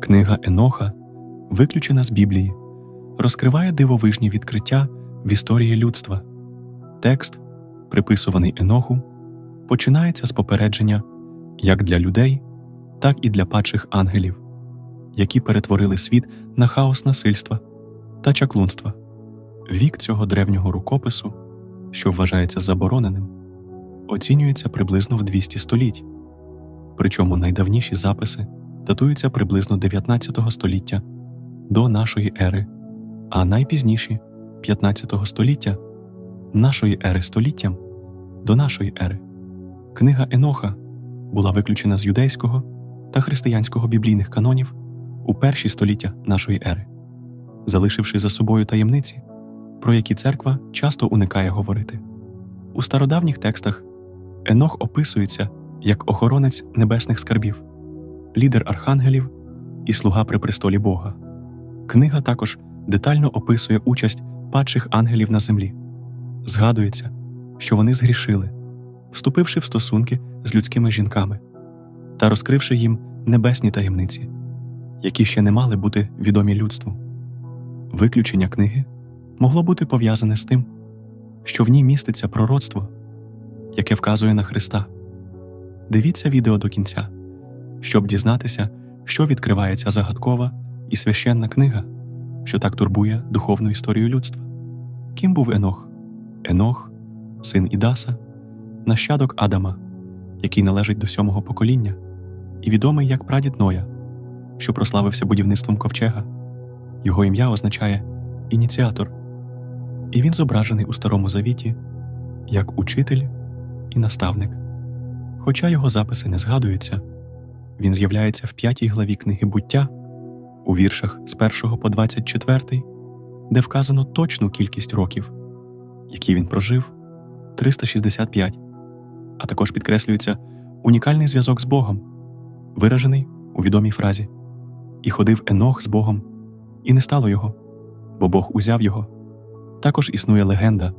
Книга Еноха, виключена з Біблії, розкриває дивовижні відкриття в історії людства. Текст, приписуваний Еноху, починається з попередження як для людей, так і для падших ангелів, які перетворили світ на хаос насильства та чаклунства. Вік цього древнього рукопису, що вважається забороненим, оцінюється приблизно в 200 століть, причому найдавніші записи датуються приблизно 19 століття до нашої ери, а найпізніші 15 століття нашої ери століттям до нашої ери. Книга Еноха була виключена з юдейського та християнського біблійних канонів у перші століття нашої ери, залишивши за собою таємниці, про які церква часто уникає говорити. У стародавніх текстах Енох описується як охоронець небесних скарбів, лідер архангелів і слуга при престолі Бога. Книга також детально описує участь падших ангелів на землі. Згадується, що вони згрішили, вступивши в стосунки з людськими жінками та розкривши їм небесні таємниці, які ще не мали бути відомі людству. Виключення книги могло бути пов'язане з тим, що в ній міститься пророцтво, яке вказує на Христа. Дивіться відео до кінця, щоб дізнатися, що відкриває ця загадкова і священна книга, що так турбує духовну історію людства. Ким був Енох? Енох, син Ідаса, нащадок Адама, який належить до сьомого покоління, і відомий як прадід Ноя, що прославився будівництвом ковчега. Його ім'я означає ініціатор, і він зображений у Старому Завіті як учитель і наставник. Хоча його записи не згадуються, він з'являється в п'ятій главі книги буття у віршах з 1 по 24, де вказано точну кількість років, які він прожив 365, а також підкреслюється унікальний зв'язок з Богом, виражений у відомій фразі І ходив Енох з Богом, і не стало його, бо Бог узяв його. Також існує легенда,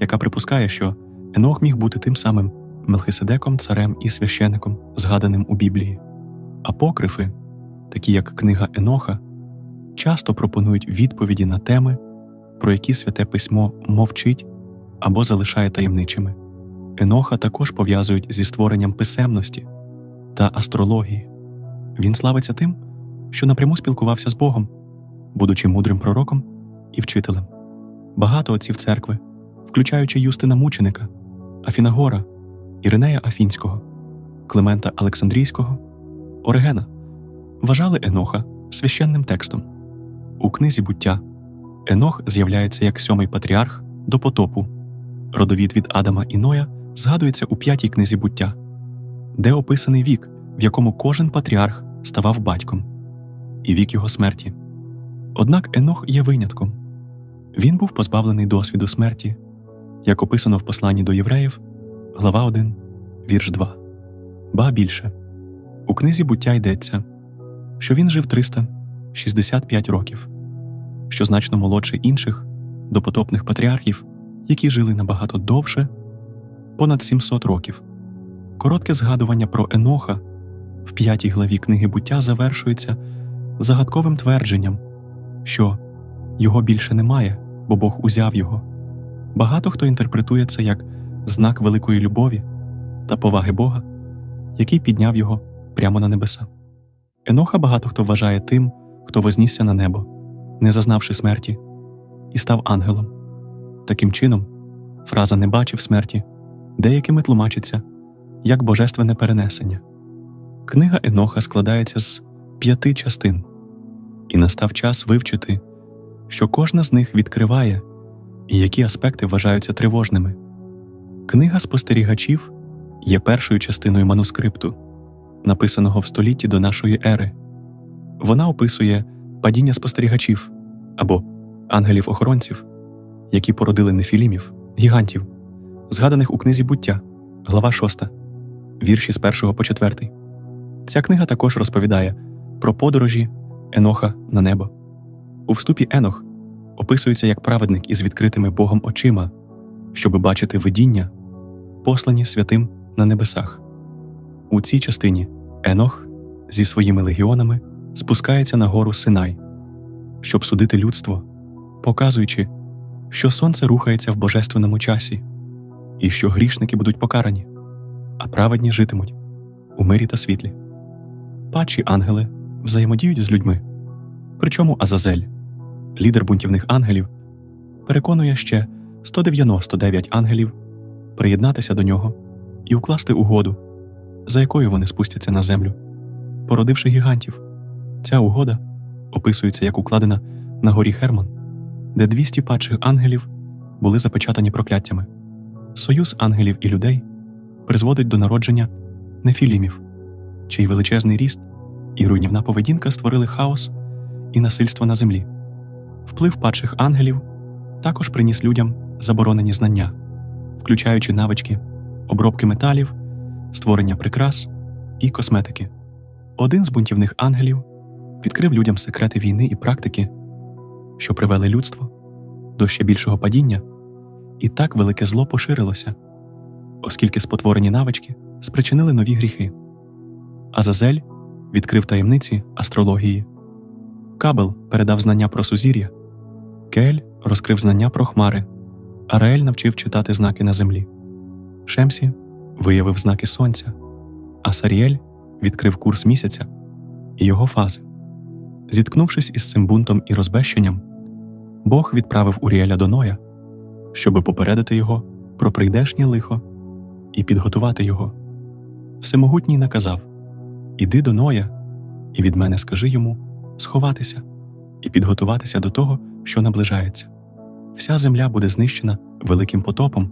яка припускає, що Енох міг бути тим самим Мелхиседеком, царем і священиком, згаданим у Біблії. Апокрифи, такі як книга Еноха, часто пропонують відповіді на теми, про які святе письмо мовчить або залишає таємничими. Еноха також пов'язують зі створенням писемності та астрології. Він славиться тим, що напряму спілкувався з Богом, будучи мудрим пророком і вчителем. Багато отців церкви, включаючи Юстина Мученика, Афінагора, Іринея Афінського, Климента Олександрійського, Оригена, вважали Еноха священним текстом. У книзі буття Енох з'являється як сьомий патріарх до потопу. Родовід від Адама і Ноя згадується у п'ятій книзі буття, де описаний вік, в якому кожен патріарх ставав батьком, і вік його смерті. Однак Енох є винятком. Він був позбавлений досвіду смерті, як описано в посланні до євреїв, глава 1, вірш 2. Ба більше. У книзі буття йдеться, що він жив 365 років, що значно молодший інших допотопних патріархів, які жили набагато довше, понад 700 років. Коротке згадування про Еноха в п'ятій главі книги буття завершується загадковим твердженням, що його більше немає, бо Бог узяв його. Багато хто інтерпретує це як знак великої любові та поваги Бога, який підняв його прямо на небеса. Еноха багато хто вважає тим, хто вознісся на небо, не зазнавши смерті, і став ангелом. Таким чином, фраза не бачив смерті деякими тлумачиться як божественне перенесення. Книга Еноха складається з п'яти частин, і настав час вивчити, що кожна з них відкриває і які аспекти вважаються тривожними. Книга спостерігачів є першою частиною манускрипту, написаного в столітті до нашої ери. Вона описує падіння спостерігачів або ангелів-охоронців, які породили нефілімів, гігантів, згаданих у книзі буття, глава 6, вірші з 1 по 4. Ця книга також розповідає про подорожі Еноха на небо. У вступі Енох описується як праведник із відкритими Богом очима, щоби бачити видіння, послані святим на небесах. У цій частині Енох зі своїми легіонами спускається на гору Синай, щоб судити людство, показуючи, що сонце рухається в божественному часі, і що грішники будуть покарані, а праведні житимуть у мирі та світлі. Падші ангели взаємодіють з людьми. Причому Азазель, лідер бунтівних ангелів, переконує ще 199 ангелів приєднатися до нього і укласти угоду, за якою вони спустяться на землю, породивши гігантів. Ця угода описується як укладена на горі Хермон, де 200 падших ангелів були запечатані прокляттями. Союз ангелів і людей призводить до народження нефілімів, чий величезний ріст і руйнівна поведінка створили хаос і насильство на землі. Вплив падших ангелів також приніс людям заборонені знання, включаючи навички обробки металів, створення прикрас і косметики. Один з бунтівних ангелів відкрив людям секрети війни і практики, що привели людство до ще більшого падіння, і так велике зло поширилося, оскільки спотворені навички спричинили нові гріхи. Азазель відкрив таємниці астрології. Кабел передав знання про сузір'я, Кель розкрив знання про хмари, Араель навчив читати знаки на землі. Шемсі виявив знаки сонця, а Саріель відкрив курс місяця і його фази. Зіткнувшись із цим бунтом і розбещенням, Бог відправив Уріеля до Ноя, щоби попередити його про прийдешнє лихо і підготувати його. Всемогутній наказав Іди до Ноя, і від мене скажи йому сховатися і підготуватися до того, що наближається. Вся земля буде знищена великим потопом,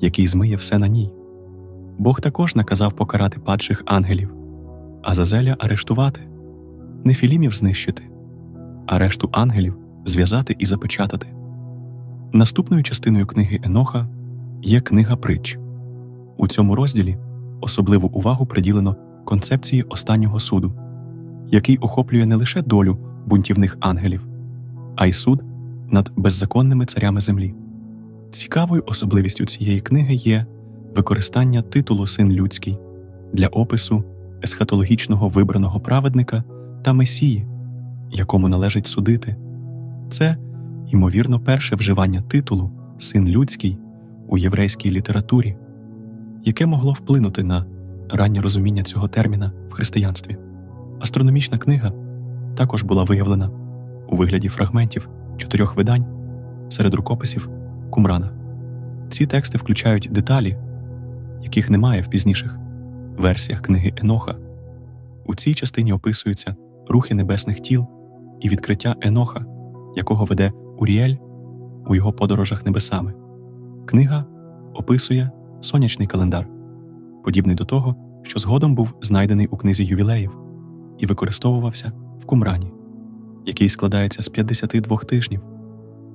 який змиє все на ній. Бог також наказав покарати падших ангелів, а Зазеля арештувати, нефілімів знищити, а решту ангелів зв'язати і запечатати. Наступною частиною книги Еноха є книга притч. У цьому розділі особливу увагу приділено концепції останнього суду, який охоплює не лише долю бунтівних ангелів, а й суд над беззаконними царями землі. Цікавою особливістю цієї книги є використання титулу Син людський для опису есхатологічного вибраного праведника та месії, якому належить судити. Це, ймовірно, перше вживання титулу Син людський у єврейській літературі, яке могло вплинути на раннє розуміння цього терміна в християнстві. Астрономічна книга також була виявлена у вигляді фрагментів чотирьох видань серед рукописів Кумрана. Ці тексти включають деталі, яких немає в пізніших версіях книги Еноха. У цій частині описуються рухи небесних тіл і відкриття Еноха, якого веде Уріель у його подорожах небесами. Книга описує сонячний календар, подібний до того, що згодом був знайдений у книзі ювілеїв і використовувався в Кумрані, який складається з 52 тижнів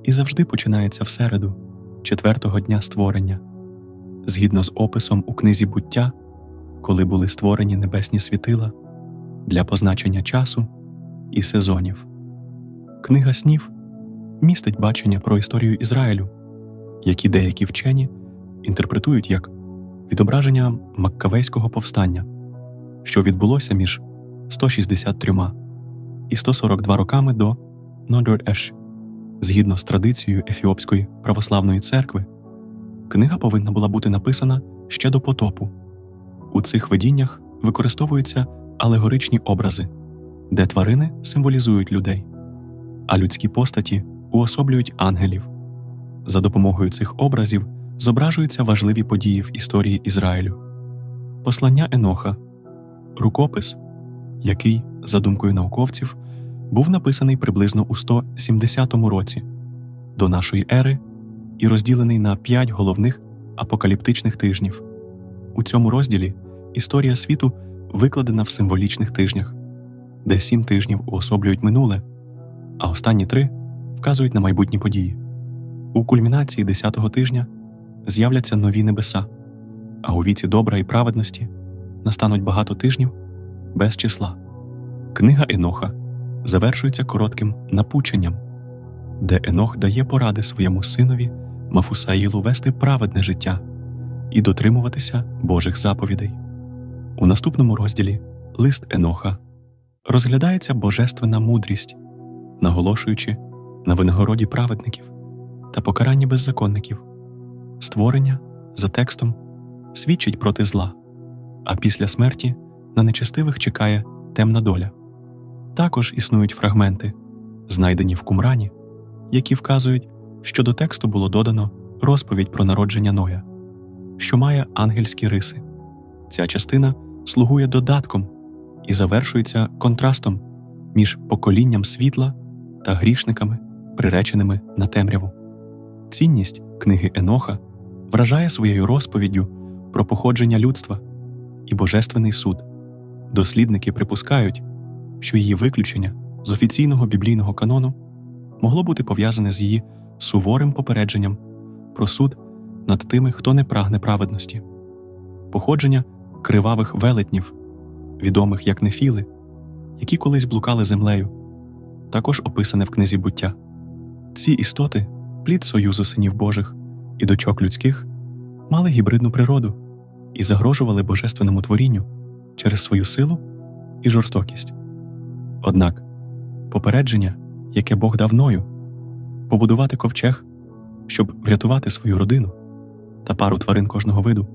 і завжди починається в середу, четвертого дня створення, згідно з описом у книзі буття, коли були створені небесні світила для позначення часу і сезонів. Книга снів містить бачення про історію Ізраїлю, які деякі вчені інтерпретують як відображення Маккавейського повстання, що відбулося між 163 і 142 роками до Нодор-Еш. Згідно з традицією Ефіопської православної церкви, книга повинна була бути написана ще до потопу. У цих видіннях використовуються алегоричні образи, де тварини символізують людей, а людські постаті уособлюють ангелів. За допомогою цих образів зображуються важливі події в історії Ізраїлю. Послання Еноха, рукопис, який, за думкою науковців, був написаний приблизно у 170 році до нашої ери і розділений на п'ять головних апокаліптичних тижнів. У цьому розділі історія світу викладена в символічних тижнях, де сім тижнів уособлюють минуле, а останні три вказують на майбутні події. У кульмінації десятого тижня з'являться нові небеса, а у віці добра і праведності настануть багато тижнів без числа. Книга Еноха завершується коротким напученням, де Енох дає поради своєму синові Мафусаїлу вести праведне життя і дотримуватися Божих заповідей. У наступному розділі Лист Еноха розглядається божественна мудрість, наголошуючи на винагороді праведників та покаранні беззаконників. Створення за текстом свідчить проти зла, а після смерті на нечестивих чекає темна доля. Також існують фрагменти, знайдені в кумрані, які вказують, що до тексту було додано розповідь про народження Ноя, що має ангельські риси. Ця частина слугує додатком і завершується контрастом між поколінням світла та грішниками, приреченими на темряву. Цінність книги Еноха вражає своєю розповіддю про походження людства і божественний суд. Дослідники припускають, що її виключення з офіційного біблійного канону могло бути пов'язане з її суворим попередженням про суд над тими, хто не прагне праведності, походження кривавих велетнів, відомих як нефіли, які колись блукали землею, також описане в книзі буття. Ці істоти, плід союзу синів Божих і дочок людських, мали гібридну природу і загрожували божественному творінню через свою силу і жорстокість. Однак попередження, яке Бог дав Ною, побудувати ковчег, щоб врятувати свою родину та пару тварин кожного виду,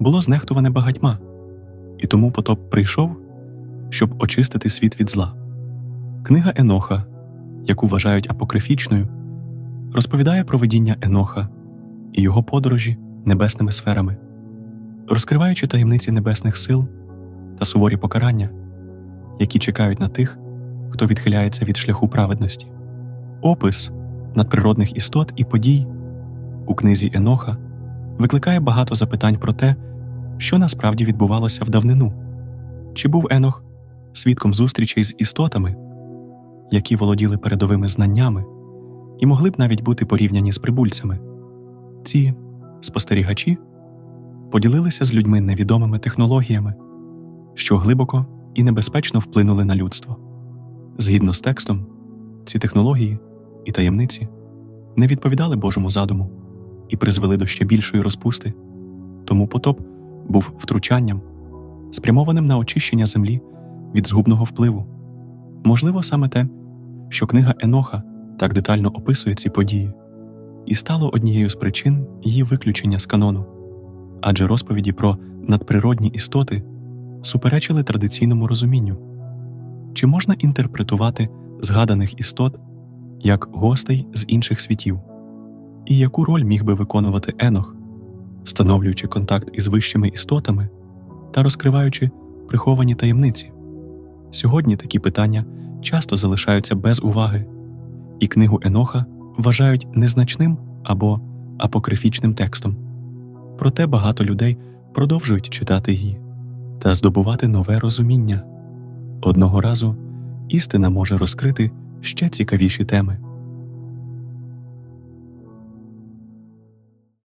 було знехтуване багатьма, і тому потоп прийшов, щоб очистити світ від зла. Книга Еноха, яку вважають апокрифічною, розповідає про видіння Еноха і його подорожі небесними сферами, розкриваючи таємниці небесних сил та суворі покарання, які чекають на тих, хто відхиляється від шляху праведності. Опис надприродних істот і подій у книзі Еноха викликає багато запитань про те, що насправді відбувалося в давнину. Чи був Енох свідком зустрічей з істотами, які володіли передовими знаннями і могли б навіть бути порівняні з прибульцями? Ці спостерігачі поділилися з людьми невідомими технологіями, що глибоко і небезпечно вплинули на людство. Згідно з текстом, ці технології і таємниці не відповідали Божому задуму і призвели до ще більшої розпусти, тому потоп був втручанням, спрямованим на очищення землі від згубного впливу. Можливо, саме те, що книга Еноха так детально описує ці події, і стало однією з причин її виключення з канону, адже розповіді про надприродні істоти суперечили традиційному розумінню. Чи можна інтерпретувати згаданих істот як гостей з інших світів? І яку роль міг би виконувати Енох, встановлюючи контакт із вищими істотами та розкриваючи приховані таємниці? Сьогодні такі питання часто залишаються без уваги, і книгу Еноха вважають незначним або апокрифічним текстом. Проте багато людей продовжують читати її та здобувати нове розуміння. Одного разу істина може розкрити ще цікавіші теми.